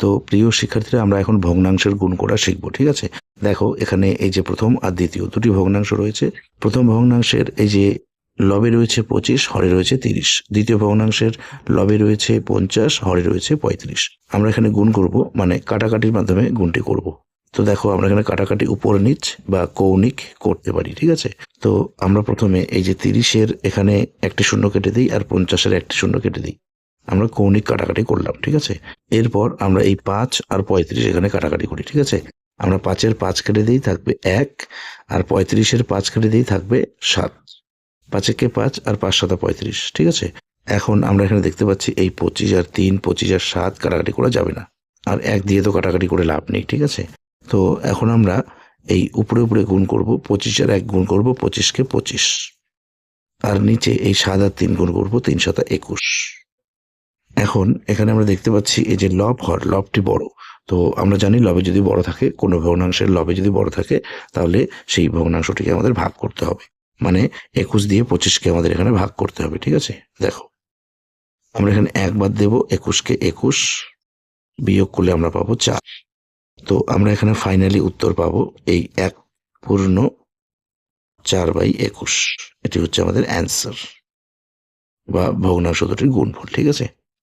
তো প্রিয় শিক্ষার্থীরা, আমরা এখন ভগ্নাংশের গুণ করা শিখব, ঠিক আছে? দেখো, এখানে এই যে প্রথম আর দ্বিতীয় দুটি ভগ্নাংশ রয়েছে। প্রথম ভগ্নাংশের এই যে লবে রয়েছে পঁচিশ, হরে রয়েছে তিরিশ। দ্বিতীয় ভগ্নাংশের লবে রয়েছে পঞ্চাশ, হরে রয়েছে পঁয়ত্রিশ। আমরা এখানে গুণ করব মানে কাটাকাটির মাধ্যমে গুণটি করব। তো দেখো, আমরা এখানে কাটাকাটি উপর নিচ বা কৌণিক করতে পারি, ঠিক আছে? তো আমরা প্রথমে এই যে তিরিশের এখানে একটি শূন্য কেটে দিই আর পঞ্চাশের একটি শূন্য কেটে দিই। আমরা কৌণিক কাটাকাটি করলাম, ঠিক আছে? এরপর আমরা এই পাঁচ আর পঁয়ত্রিশ এখানে কাটাকাটি করি, ঠিক আছে? আমরা পাঁচের পাঁচ কেটে দিই, থাকবে এক, আর পঁয়ত্রিশের পাঁচ কেটে দিই, থাকবে সাত। পাঁচেকে পাঁচ আর পাঁচ সাতা পঁয়ত্রিশ, ঠিক আছে? এখন আমরা এখানে দেখতে পাচ্ছি এই পঁচিশ আর তিন, পঁচিশ আর সাত কাটাকাটি করা যাবে না। আর এক দিয়ে তো কাটাকাটি করে লাভ নেই, ঠিক আছে? তো এখন আমরা এই উপরে উপরে গুণ করব, পঁচিশ আর এক গুণ করব, পঁচিশকে পঁচিশ। আর নিচে এই সাত আর তিন গুণ করব, তিন সাতা একুশ। এখন এখানে আমরা দেখতে পাচ্ছি এই যে লব হর লবটি বড়। তো আমরা জানি লবে যদি বড় থাকে, কোনো ভগ্নাংশের লবে যদি বড় থাকে, তাহলে সেই ভগ্নাংশটিকে আমাদের ভাগ করতে হবে। মানে একুশ দিয়ে পঁচিশকে আমাদের এখানে ভাগ করতে হবে, ঠিক আছে? দেখো, আমরা এখানে একবার দেব, একুশকে একুশ, বিয়োগ করলে আমরা পাবো চার। তো আমরা এখানে ফাইনালি উত্তর পাবো এই এক পূর্ণ চার বাই একুশ। এটি হচ্ছে আমাদের অ্যান্সার বা ভগ্নাংশ দুটির গুণফল, ঠিক আছে?